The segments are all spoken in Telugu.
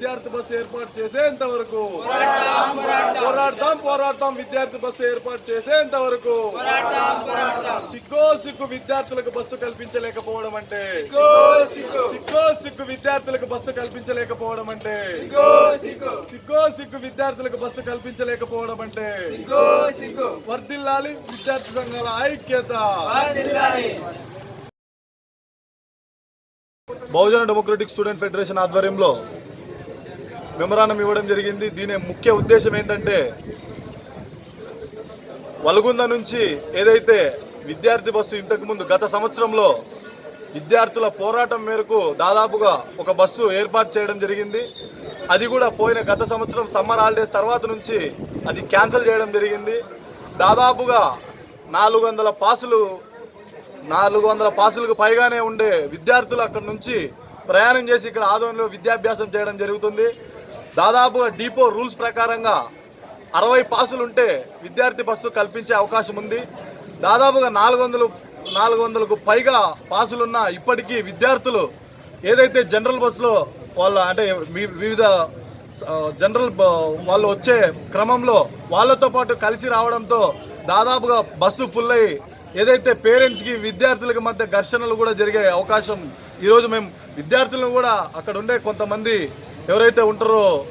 విద్యార్థి బస్సు ఏర్పాటు చేసేంత వరకు పోరాడతాం పోరాడతాం విద్యార్థి బస్సు ఏర్పాటు చేసేంత వరకు సిగ్గో సిగ్గు విద్యార్థులకు బస్సు కల్పించలేకపోవడం అంటే. సిగ్గో సిగ్గు. విద్యార్థులకు బస్సు కల్పించలేకపోవడం అంటే. సిగ్గో సిగ్గు. విద్యార్థులకు బస్సు కల్పించలేకపోవడం అంటే. వర్దిల్లాలి విద్యార్థి సంఘాల ఐక్యత. బహుజన డెమోక్రటిక్ స్టూడెంట్ ఫెడరేషన్ ఆధ్వర్యంలో మెమరాండం ఇవ్వడం జరిగింది. దీని ముఖ్య ఉద్దేశం ఏంటంటే వలగుంద నుంచి ఏదైతే విద్యార్థి బస్సు ఇంతకుముందు గత సంవత్సరంలో విద్యార్థుల పోరాటం మేరకు దాదాపుగా ఒక బస్సు ఏర్పాటు చేయడం జరిగింది. అది కూడా పోయిన గత సంవత్సరం సమ్మర్ హాలిడేస్ తర్వాత నుంచి అది క్యాన్సిల్ చేయడం జరిగింది. దాదాపుగా నాలుగు వందల పాసులు నాలుగు వందల పాసులకు పైగానే ఉండే విద్యార్థులు అక్కడి నుంచి ప్రయాణం చేసి ఇక్కడ ఆదోన్లో విద్యాభ్యాసం చేయడం జరుగుతుంది. దాదాపుగా డిపో రూల్స్ ప్రకారంగా అరవై పాసులు ఉంటే విద్యార్థి బస్సు కల్పించే అవకాశం ఉంది. దాదాపుగా నాలుగు వందలు నాలుగు వందలకు పైగా పాసులున్న ఇప్పటికీ విద్యార్థులు ఏదైతే జనరల్ బస్సులో వాళ్ళ అంటే వివిధ జనరల్ బ- వాళ్ళు వచ్చే క్రమంలో వాళ్ళతో పాటు కలిసి రావడంతో దాదాపుగా బస్సు ఫుల్ అయ్యి ఏదైతే పేరెంట్స్కి విద్యార్థులకి మధ్య ఘర్షణలు కూడా జరిగే అవకాశం ఈరోజు మేము విద్యార్థులను కూడా అక్కడ ఉండే కొంతమంది ఎవరైతే ఉంటారో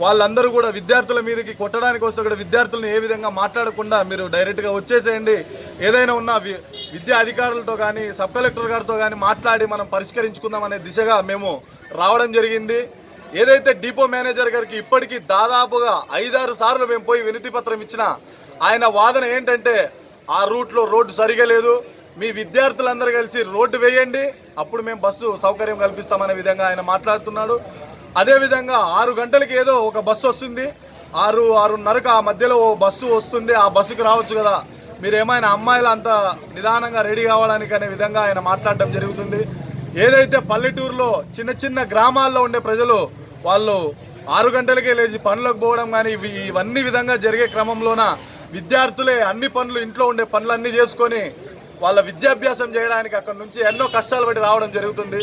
వాళ్ళందరూ కూడా విద్యార్థుల మీదకి కొట్టడానికి వస్తే కూడా విద్యార్థులను ఏ విధంగా మాట్లాడకుండా మీరు డైరెక్ట్గా వచ్చేసేయండి. ఏదైనా ఉన్న వి- విద్యా అధికారులతో కానీ సబ్ కలెక్టర్ గారితో కానీ మాట్లాడి మనం పరిష్కరించుకుందాం అనే దిశగా మేము రావడం జరిగింది. ఏదైతే డిపో మేనేజర్ గారికి ఇప్పటికీ దాదాపుగా ఐదారు సార్లు మేము పోయి వినతి పత్రం ఇచ్చిన ఆయన వాదన ఏంటంటే ఆ రూట్లో రోడ్డు సరిగా లేదు. మీ విద్యార్థులందరూ కలిసి రోడ్డు వేయండి. అప్పుడు మేము బస్సు సౌకర్యం కల్పిస్తామనే విధంగా ఆయన మాట్లాడుతున్నాడు. అదేవిధంగా ఆరు గంటలకి ఏదో ఒక బస్సు వస్తుంది. ఆరు ఆరున్నరకు ఆ మధ్యలో ఓ బస్సు వస్తుంది. ఆ బస్సుకి రావచ్చు కదా. మీరు ఏమైనా అమ్మాయిలు అంత నిదానంగా రెడీ కావడానికి అనే విధంగా ఆయన మాట్లాడడం జరుగుతుంది. ఏదైతే పల్లెటూరులో చిన్న చిన్న గ్రామాల్లో ఉండే ప్రజలు వాళ్ళు ఆరు గంటలకే లేచి పనులకు పోవడం కానీ ఇవి ఇవన్నీ విధంగా జరిగే క్రమంలోన విద్యార్థులే అన్ని పనులు ఇంట్లో ఉండే పనులన్నీ చేసుకొని వాళ్ళ విద్యాభ్యాసం చేయడానికి అక్కడ నుంచి ఎన్నో కష్టాలు పడి రావడం జరుగుతుంది.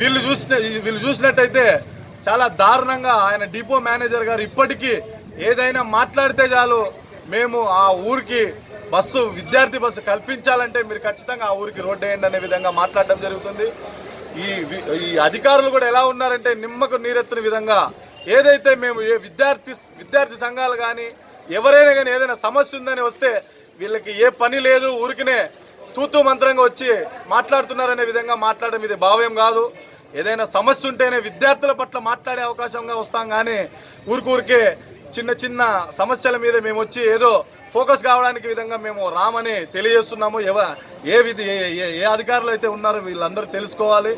వీళ్ళు చూసిన వీళ్ళు చూసినట్టయితే చాలా దారుణంగా ఆయన డిపో మేనేజర్ గారు ఇప్పటికీ ఏదైనా మాట్లాడితే చాలు మేము ఆ ఊరికి బస్సు విద్యార్థి బస్సు కల్పించాలంటే మీరు ఖచ్చితంగా ఆ ఊరికి రోడ్డు వేయండి అనే విధంగా మాట్లాడడం జరుగుతుంది. ఈ వి- ఈ అధికారులు కూడా ఎలా ఉన్నారంటే నిమ్మకు నీరెత్తిన విధంగా ఏదైతే మేము ఏ విద్యార్థి విద్యార్థి సంఘాలు కానీ ఎవరైనా కానీ ఏదైనా సమస్య ఉందని వస్తే వీళ్ళకి ఏ పని లేదు ఊరికినే తూతూ మంత్రంగా వచ్చి మాట్లాడుతున్నారనే విధంగా మాట్లాడడం ఇది భావ్యం కాదు. ఏదైనా సమస్య ఉంటేనే విద్యార్థుల పట్ల మాట్లాడే అవకాశంగా వస్తాం కానీ ఊరికూరికే చిన్న చిన్న సమస్యల మీద మేము వచ్చి ఏదో ఫోకస్ కావడానికి విధంగా మేము రామని తెలియజేస్తున్నాము. ఎవ ఏ విధి ఏ ఏ- ఏ అధికారులు అయితే ఉన్నారో వీళ్ళందరూ తెలుసుకోవాలి.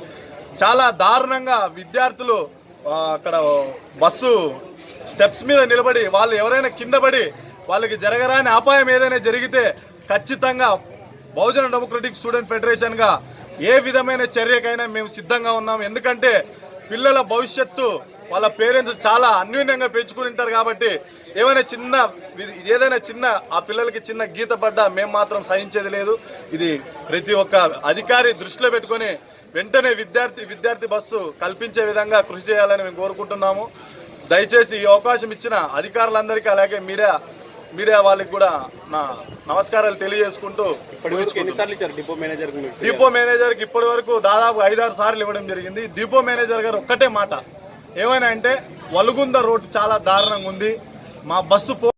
చాలా దారుణంగా విద్యార్థులు అక్కడ బస్సు స్టెప్స్ మీద నిలబడి వాళ్ళు ఎవరైనా కింద పడి వాళ్ళకి జరగరాని అపాయం ఏదైనా జరిగితే ఖచ్చితంగా బహుజన డెమోక్రటిక్ స్టూడెంట్ ఫెడరేషన్గా ఏ విధమైన చర్యకైనా మేము సిద్ధంగా ఉన్నాం. ఎందుకంటే పిల్లల భవిష్యత్తు వాళ్ళ పేరెంట్స్ చాలా అన్యూన్యంగా పెంచుకుని ఉంటారు కాబట్టి ఏమైనా చిన్న ఏదైనా చిన్న ఆ పిల్లలకి చిన్న గీత పడ్డా మేము మాత్రం సహించేది లేదు. ఇది ప్రతి ఒక్క అధికారి దృష్టిలో పెట్టుకొని వెంటనే విద్యార్థి విద్యార్థి బస్సు కల్పించే విధంగా కృషి చేయాలని మేము కోరుకుంటున్నాము. దయచేసి ఈ అవకాశం ఇచ్చిన అధికారులందరికీ అలాగే మీడియా మీడియా వాళ్ళకి కూడా నా నమస్కారాలు తెలియజేసుకుంటూ డిపో మేనేజర్ డిపో మేనేజర్కి ఇప్పటి వరకు దాదాపు ఐదారు సార్లు ఇవ్వడం జరిగింది. డిపో మేనేజర్ గారు ఒక్కటే మాట. ఏమైనా అంటే వలుగుంద రోడ్డు చాలా దారుణంగా ఉంది. మా బస్సు పో